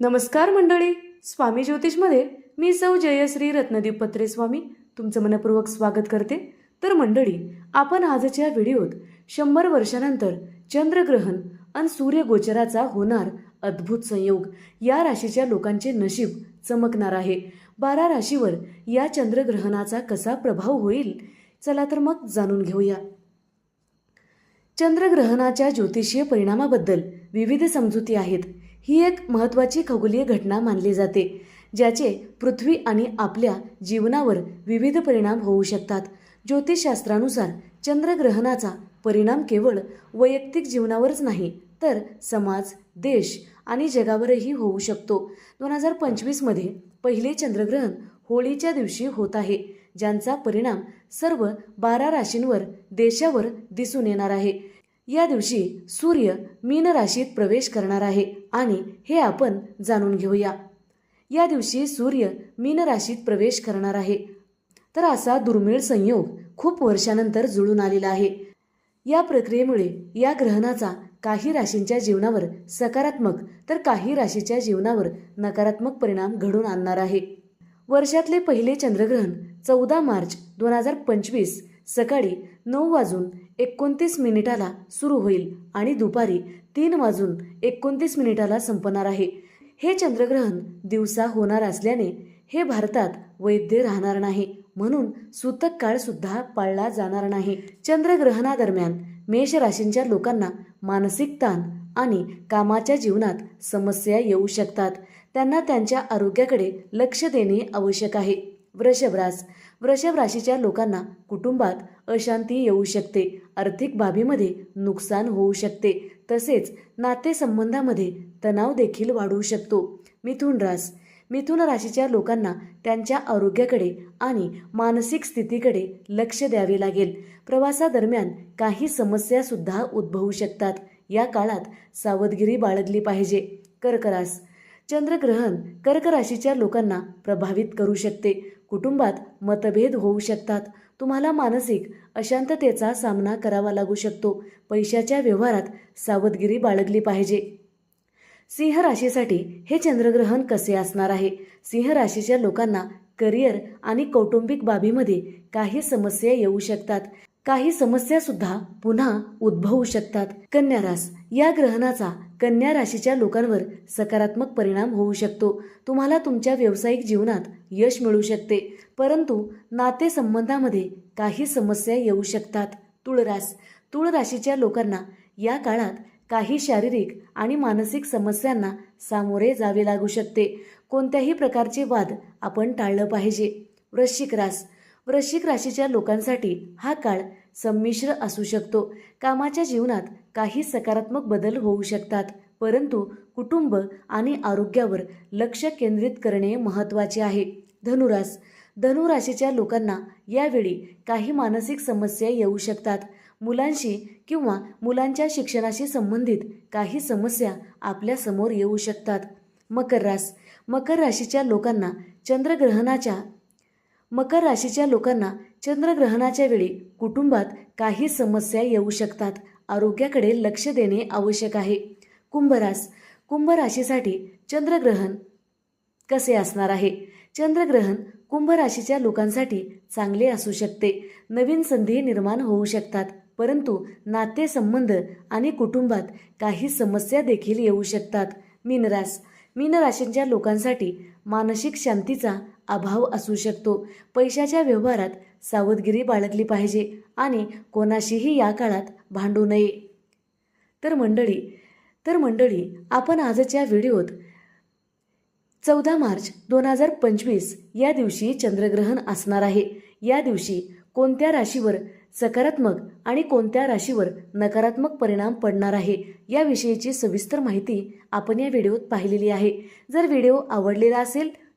नमस्कार मंडळी स्वामी ज्योतिषमध्ये मी सौ जयश्री रत्नदीप पत्रे स्वामी तुमचं मनपूर्वक स्वागत करते. तर मंडळी आपण आजच्या व्हिडिओत शंभर वर्षानंतर चंद्रग्रहण आणि सूर्यगोचराचा होणार अद्भुत संयोग या राशीच्या लोकांचे नशीब चमकणार आहे. बारा राशीवर या चंद्रग्रहणाचा कसा प्रभाव होईल? चला तर मग जाणून घेऊया. चंद्रग्रहणाच्या ज्योतिषीय परिणामाबद्दल विविध समजुती आहेत. ही एक महत्त्वाची खगोलीय घटना मानली जाते ज्याचे पृथ्वी आणि आपल्या जीवनावर विविध परिणाम होऊ शकतात. ज्योतिषशास्त्रानुसार चंद्रग्रहणाचा परिणाम केवळ वैयक्तिक जीवनावरच नाही तर समाज देश आणि जगावरही होऊ शकतो. दोन हजार पंचवीसमध्ये पहिले चंद्रग्रहण होळीच्या दिवशी होत आहे ज्यांचा परिणाम सर्व बारा राशींवर देशावर दिसून येणार आहे. या दिवशी सूर्य मीन राशीत प्रवेश करणार आहे आणि हे आपण जाणून घेऊया. या दिवशी सूर्य मीन राशीत प्रवेश करणार आहे. तर असा दुर्मिळ संयोग खूप वर्षानंतर जुळून आलेला आहे. या प्रक्रियेमुळे या ग्रहणाचा काही राशींच्या जीवनावर सकारात्मक तर काही राशीच्या जीवनावर नकारात्मक परिणाम घडून आणणार आहे. वर्षातले पहिले चंद्रग्रहण चौदा मार्च दोन हजार पंचवीस सकाळी नऊ वाजून एकोणतीस मिनिटाला सुरू होईल आणि दुपारी तीन वाजून एकोणतीस मिनिटाला संपणार आहे. हे चंद्रग्रहण दिवसा होणार असल्याने हे भारतात वैद्य राहणार नाही म्हणून सूतक काळ सुद्धा पाळला जाणार नाही. चंद्रग्रहणादरम्यान मेष राशींच्या लोकांना मानसिक ताण आणि कामाच्या जीवनात समस्या येऊ शकतात. त्यांना त्यांच्या आरोग्याकडे लक्ष देणे आवश्यक आहे. वृषभरास वृषभ राशीच्या लोकांना कुटुंबात अशांती येऊ शकते. आर्थिक बाबीमध्ये नुकसान होऊ शकते. तसेच नातेसंबंधामध्ये तणाव देखील वाढू शकतो. मिथुन रास मिथुन राशीच्या लोकांना त्यांच्या आरोग्याकडे आणि मानसिक स्थितीकडे लक्ष द्यावे लागेल. प्रवासादरम्यान काही समस्यासुद्धा उद्भवू शकतात. या काळात सावधगिरी बाळगली पाहिजे. कर्करास चंद्रग्रहण कर्क राशीच्या लोकांना प्रभावित करू शकते. कुटुंबात मतभेद होऊ शकतात. तुम्हाला मानसिक अशांततेचा सामना करावा लागू शकतो. पैशाच्या व्यवहारात सावधगिरी बाळगली पाहिजे. सिंह राशीसाठी हे चंद्रग्रहण कसे असणार आहे? सिंह राशीच्या लोकांना करिअर आणि कौटुंबिक बाबीमध्ये काही समस्या येऊ शकतात. काही समस्या सुद्धा पुन्हा उद्भवू शकतात. कन्या रास या ग्रहणाचा कन्या राशीच्या लोकांवर सकारात्मक परिणाम होऊ शकतो. तुम्हाला तुमच्या व्यावसायिक जीवनात यश मिळू शकते. परंतु नातेसंबंधामध्ये काही समस्या येऊ शकतात. तुळरास. तुळ राशीच्या लोकांना या काळात काही शारीरिक आणि मानसिक समस्यांना सामोरे जावे लागू शकते. कोणत्याही प्रकारचे वाद आपण टाळलं पाहिजे. वृश्चिक रास. वृश्चिक राशीच्या लोकांसाठी हा काळ संमिश्र असू शकतो. कामाच्या जीवनात काही सकारात्मक बदल होऊ शकतात परंतु कुटुंब आणि आरोग्यावर लक्ष केंद्रित करणे महत्त्वाचे आहे. धनुरास. धनुराशीच्या लोकांना यावेळी काही मानसिक समस्या येऊ शकतात. मुलांशी किंवा मुलांच्या शिक्षणाशी संबंधित काही समस्या आपल्यासमोर येऊ शकतात. मकर रास. मकर राशीच्या लोकांना चंद्रग्रहणाच्या मकर राशीच्या लोकांना चंद्रग्रहणाच्या वेळी कुटुंबात काही समस्या येऊ शकतात. आरोग्याकडे लक्ष देणे आवश्यक आहे. कुंभरास कुंभ राशीसाठी चंद्रग्रहण कसे असणार आहे? चंद्रग्रहण कुंभ राशीच्या लोकांसाठी चांगले असू शकते. नवीन संधी निर्माण होऊ शकतात. परंतु नातेसंबंध आणि कुटुंबात काही समस्या देखील येऊ शकतात. मीनरास मीन राशींच्या लोकांसाठी मानसिक शांतीचा अभाव असू शकतो. पैशाच्या व्यवहारात सावधगिरी बाळगली पाहिजे आणि कोणाशीही या काळात भांडू नये. तर मंडळी तर मंडळी आपण आजच्या व्हिडिओत चौदा मार्च दोन हजार पंचवीस या दिवशी चंद्रग्रहण असणार आहे. या दिवशी कोणत्या राशीवर सकारात्मक आणि कोणत्या राशीवर नकारात्मक परिणाम पडणार आहे याविषयीची सविस्तर माहिती आपण या व्हिडिओत पाहिलेली आहे. जर व्हिडिओ आवडलेला असेल